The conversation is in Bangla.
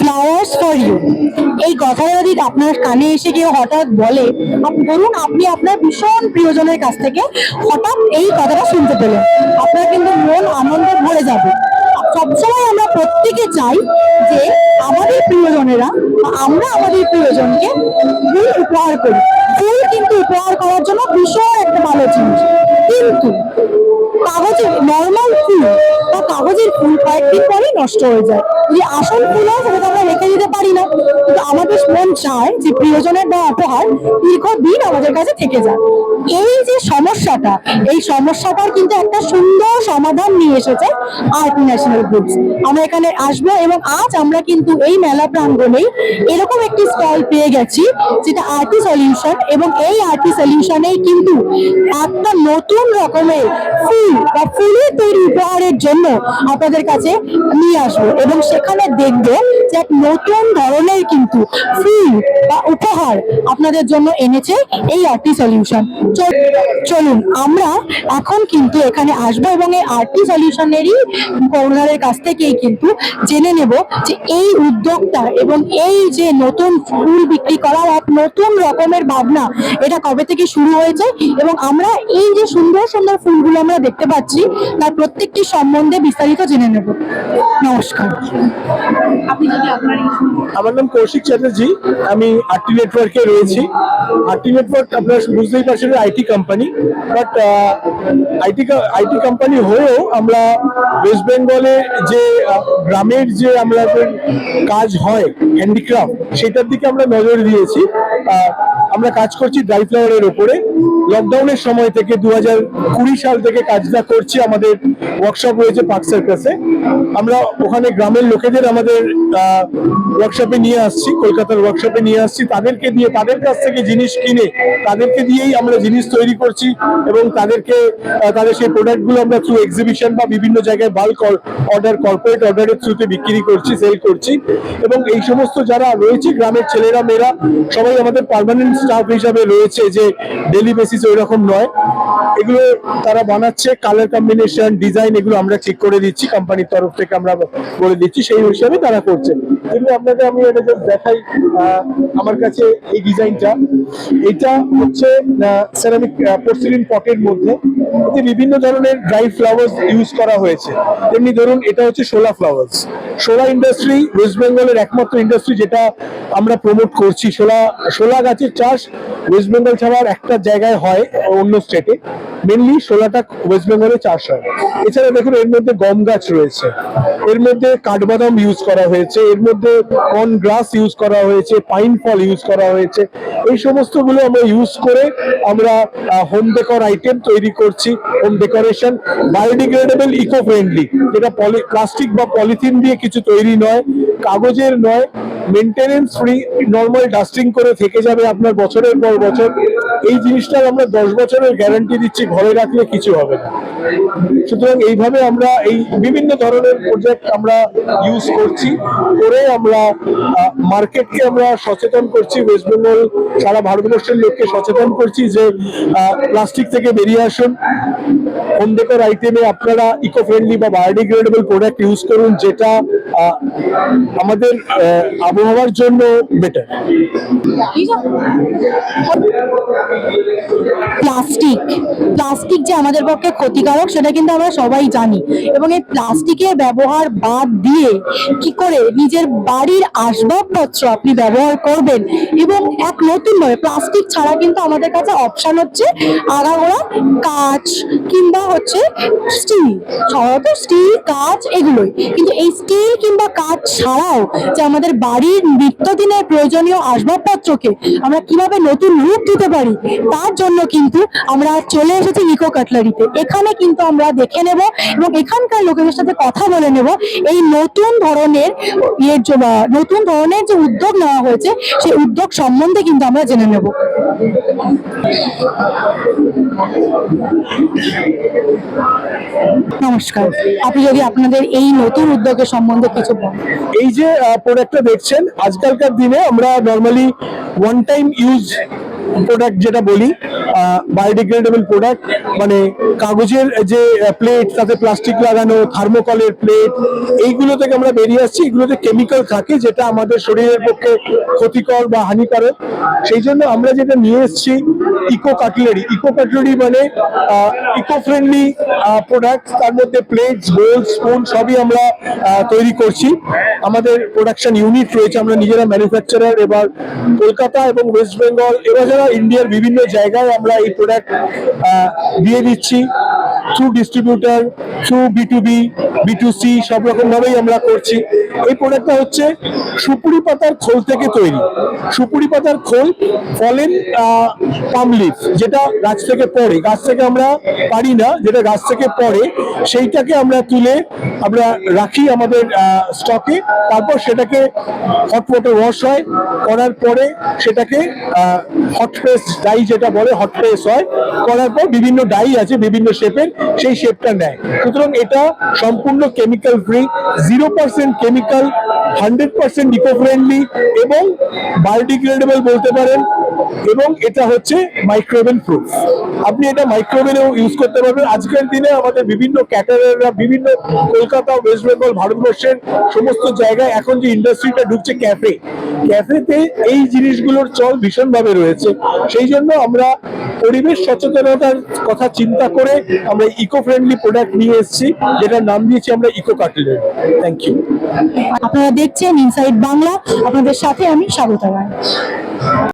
ফ্লাওয়ার্স ফর ইউ এই কথাটা যদি আপনার কানে এসে কেউ হঠাৎ বলে ধরুন আপনি আপনার ভীষণ প্রিয়জনের কাছ থেকে হঠাৎ এই কথাটা শুনতে পেলেন। আপনার কিন্তু মন আনন্দে ভরে যাবে। সবসময় আমরা প্রত্যেকে চাই যে আমাদের প্রিয়জনেরা আমরা আমাদের প্রিয়জনকে ফুল উপহার করি। ফুল কিন্তু উপহার করার জন্য ভীষণ একটা ভালো জিনিস। কিন্তু কাগজের নর্মাল ফুল বা কাগজের ফুল কয়েকদিন পরেই নষ্ট হয়ে যায়। যে আসল ফুল হয় সেটা আমরা রেখে দিতে পারি না। কিন্তু আমাদের মন চায় যে প্রিয়জনের দেওয়া উপহার দীর্ঘদিন আমাদের কাছে থেকে যায় এই যে সমস্যাটা, এই সমস্যাটার কিন্তু একটা সুন্দর সমাধান নিয়ে এসেছে আর্ট ন্যাশনাল গ্রুপস আমরা এখানে আসব এবং আজ আমরা কিন্তু এই মেলা প্রাঙ্গণেই এরকম একটি স্টল পেয়ে গেছি, যেটা আর্টি সলিউশন এবং এই আর্টি সলিউশনেই কিন্তু একটা নতুন রকমের ফুল বা ফুলের তৈরি উপহারের জন্য আপনাদের কাছে নিয়ে আসব এবং সেখানে দেখব যে এক নতুন ধরনের কিন্তু ফুল বা উপহার আপনাদের জন্য এনেছে এই আর্টি সলিউশন। চলুন, আমরা এখন কিন্তু এখানে আসব এবং এই আর্টি সলিউশনেরই কর্নারের কাছ থেকেই কিন্তু জেনে নেব যে এই উদ্যোগটা এবং এই যে নতুন ফুল বিক্রি করার এক নতুন রকমের ভাবনা, এটা কবে থেকে শুরু হয়েছে এবং আমরা এই যে সুন্দর সুন্দর ফুলগুলো আমরা দেখতে পাচ্ছি তার প্রত্যেকটি সম্বন্ধে বিস্তারিত জেনে নেব। নমস্কার। আপনি যদি আপনার এই আমার নাম কৌশিক চ্যাটার্জি আমি আরটি নেটওয়ার্কে রয়েছি। আরটি নেটওয়ার্ক আপনারা বুঝতেই পারছেন IT company. But IT IT company হয়েও আমরা ওয়েস্ট বেঙ্গলে যে গ্রামের যে আমাদের কাজ হয় হ্যান্ডিক্রাফট সেটার দিকে আমরা নজর দিয়েছি। আমরা কাজ করছি ড্রাই ফ্লাওয়ারের ওপরে লকডাউনের সময় থেকে দু হাজার কুড়ি সাল থেকে কাজটা করছি আমাদের ওয়ার্কশপ রয়েছে পার্ক সার্কাসে আমরা ওখানে গ্রামের লোকেদের আমাদের ওয়ার্কশপে নিয়ে আসছি, কলকাতার ওয়ার্কশপে নিয়ে আসছি। তাদেরকে দিয়ে, তাদের কাছ থেকে জিনিস কিনে, তাদেরকে দিয়েই আমরা জিনিস তৈরি করছি এবং তাদেরকে তাদের সেই প্রোডাক্টগুলো আমরা থ্রু এক্সিবিশন বা বিভিন্ন জায়গায় বাল্ক অর্ডার কর্পোরেট অর্ডারের থ্রুতে বিক্রি করছি সেল করছি। এবং এই সমস্ত যারা রয়েছে গ্রামের ছেলেরা, মেয়েরা, সবাই আমাদের পার্মানেন্ট স্টাফ হিসাবে রয়েছে যে ডেলি বেসিস ওই রকম নয়। এগুলো তারা বানাচ্ছে কালার কম্বিনেশন ডিজাইন এগুলো আমরা ঠিক করে দিচ্ছি কোম্পানির তরফ থেকে আমরা বলে দিচ্ছি, সেই হিসাবে তারা করছে। কিন্তু আপনাকে আমি এটা দেখাই আমার কাছে এই ডিজাইনটা। এটা হচ্ছে সেরামিক পোর্সিলিন পটের মধ্যে। এতে বিভিন্ন ধরনের ড্রাই ফ্লাওয়ার্স ইউজ করা হয়েছে। তেমনি ধরুন, এটা হচ্ছে শোলা ফ্লাওয়ার্স সোলা ইন্ডাস্ট্রি ওয়েস্ট বেঙ্গলের একমাত্র ইন্ডাস্ট্রি যেটা আমরা প্রমোট করছি। সোলা শোলা গাছের চাষ ওয়েস্ট বেঙ্গল ছাড়া আর একটা জায়গায় হয়, অন্য স্টেটে মেনলি শোলাটা ওয়েস্ট বেঙ্গলে চাষ হয়। এছাড়া দেখুন, এর মধ্যে গম গাছ রয়েছে। এর মধ্যে কাঠবাদাম ইউজ করা হয়েছে। এর মধ্যে কর্ন গ্রাস ইউজ করা হয়েছে পাইন ফল ইউজ করা হয়েছে। এই সমস্তগুলো আমরা ইউজ করে আমরা হোম ডেকর আইটেম তৈরি করছি home decoration biodegradable eco friendly যেটা প্লাস্টিক বা পলিথিন দিয়ে কিছু তৈরি নয়, কাগজের নয় মেনটেনেন্স ফ্রি নর্মাল ডাস্টিং করে থেকে যাবে আপনার বছরের পর বছর। এই জিনিসটার আমরা দশ বছরের গ্যারান্টি দিচ্ছি, ঘরে রাখলে কিছু হবে না। সুতরাং এইভাবে আমরা এই বিভিন্ন ধরনের প্রজেক্ট আমরা ইউজ করছি। করে আমরা মার্কেটকে আমরা সচেতন করছি ওয়েস্ট বেঙ্গল সারা ভারতবর্ষের লোককে সচেতন করছি যে প্লাস্টিক থেকে বেরিয়ে আসুন। হোম ডেকোর আইটেমে আপনারা ইকো ফ্রেন্ডলি বা বায়োডিগ্রেডেবল প্রোডাক্ট ইউজ করুন, যেটা আমাদের আবহাওয়ার জন্য বেটার প্লাস্টিক প্লাস্টিক যে আমাদের পক্ষে ক্ষতিকারক, সেটা কিন্তু আমরা সবাই জানি। এবং এই প্লাস্টিকের ব্যবহার বাদ দিয়ে কি করে নিজের বাড়ির আসবাবপত্র আপনি ব্যবহার করবেন এবং এক নতুন নয় প্লাস্টিক ছাড়া কিন্তু আমাদের কাছে অপশন হচ্ছে আগাগোড়া কাঁচ কিংবা হচ্ছে স্টিল সাধারণত স্টিল কাঁচ এগুলোই। কিন্তু এই স্টিল কিংবা কাঁচ ছাড়াও যে আমাদের বাড়ির নিত্যদিনের প্রয়োজনীয় আসবাবপত্রকে আমরা কীভাবে নতুন রূপ দিতে পারি, তার জন্য কিন্তু আমরা চলে এসেছি ইকো কাটলারিতে এখানে কিন্তু আমরা দেখে নেব এবং এখানকার লোকেদের সাথে কথা বলে নেব এই নতুন ধরনের যে নতুন ধরনের যে উদ্যোগ নেওয়া হয়েছে, সেই উদ্যোগ সম্বন্ধে কিন্তু আমরা জেনে নেব। নমস্কার। আপনি যদি আপনাদের এই নতুন উদ্যোগের সম্বন্ধে কিছু এই যে প্রোডাক্টটা দেখছেন, আজকালকার দিনে আমরা normally one time use product যেটা বলি বায়োডিগ্রেডেবল প্রোডাক্ট মানে কাগজের যে প্লেট তাতে প্লাস্টিক লাগানো থার্মোকলের প্লেট এইগুলো থেকে আমরা বেরিয়ে আসছি। এগুলোতে কেমিক্যাল থাকে যেটা আমাদের শরীরের পক্ষে ক্ষতিকর বা হানিকারক। সেই জন্য আমরা যেটা নিয়ে এসেছি ইকো কাটলারি ইকো কাটলারি মানে ইকো ফ্রেন্ডলি প্রোডাক্ট তার মধ্যে প্লেটস বোল স্পুন সবই আমরা তৈরি করছি। আমাদের প্রোডাকশন ইউনিট রয়েছে। আমরা নিজেরা ম্যানুফ্যাকচারার এবার কলকাতা এবং ওয়েস্ট বেঙ্গল এবার যারা ইন্ডিয়ার বিভিন্ন জায়গায় আমরা এই প্রোডাক্ট দিয়ে দিচ্ছি। Through distributor through B to B B to C সব রকম ভাবেই আমরা করছি। এই প্রোডাক্টটা হচ্ছে সুপুরি পাতার খোল থেকে তৈরি। সুপুরি পাতার খোল ফলেন পাম লিফ যেটা গাছ থেকে পড়ে। গাছ থেকে আমরা পারি না, যেটা গাছ থেকে পড়ে, সেইটাকে আমরা তুলে আমরা রাখি আমাদের স্টকে তারপর সেটাকে হট ওয়াটার ওয়াশ হয়, করার পরে সেটাকে হট প্রেস ডাই যেটা বলে হট প্রেস হয়, করার পর বিভিন্ন ডাই আছে বিভিন্ন শেপের সেই শেপটা নেয়। সুতরাং এটা সম্পূর্ণ chemical free zero percent chemical hundred percent eco friendly এবং বায়োডিগ্রেডেবল বলতে পারেন এবং এটা হচ্ছে মাইক্রোওভেন প্রুফ আপনি এটা মাইক্রোওভেনেও ইউজ করতে পারবেন। আজকের দিনে আমাদের বিভিন্ন ক্যাটারাররা বিভিন্ন কলকাতা ওয়েস্ট বেঙ্গল ভারতবর্ষের সমস্ত জায়গায় এখন যে ইন্ডাস্ট্রিটা ঢুকছে ক্যাফে ক্যাফেতে এই জিনিসগুলোর চল ভীষণভাবে রয়েছে। সেই জন্য আমরা পরিবেশ সচেতনতার কথা চিন্তা করে আমরা ইকো ফ্রেন্ডলি প্রোডাক্ট নিয়ে এসেছি, যেটার নাম দিয়েছি আমরা ইকো কাটলেট থ্যাংক ইউ আপনারা দেখছেন ইনসাইড বাংলা আপনাদের সাথে আমি স্বাগত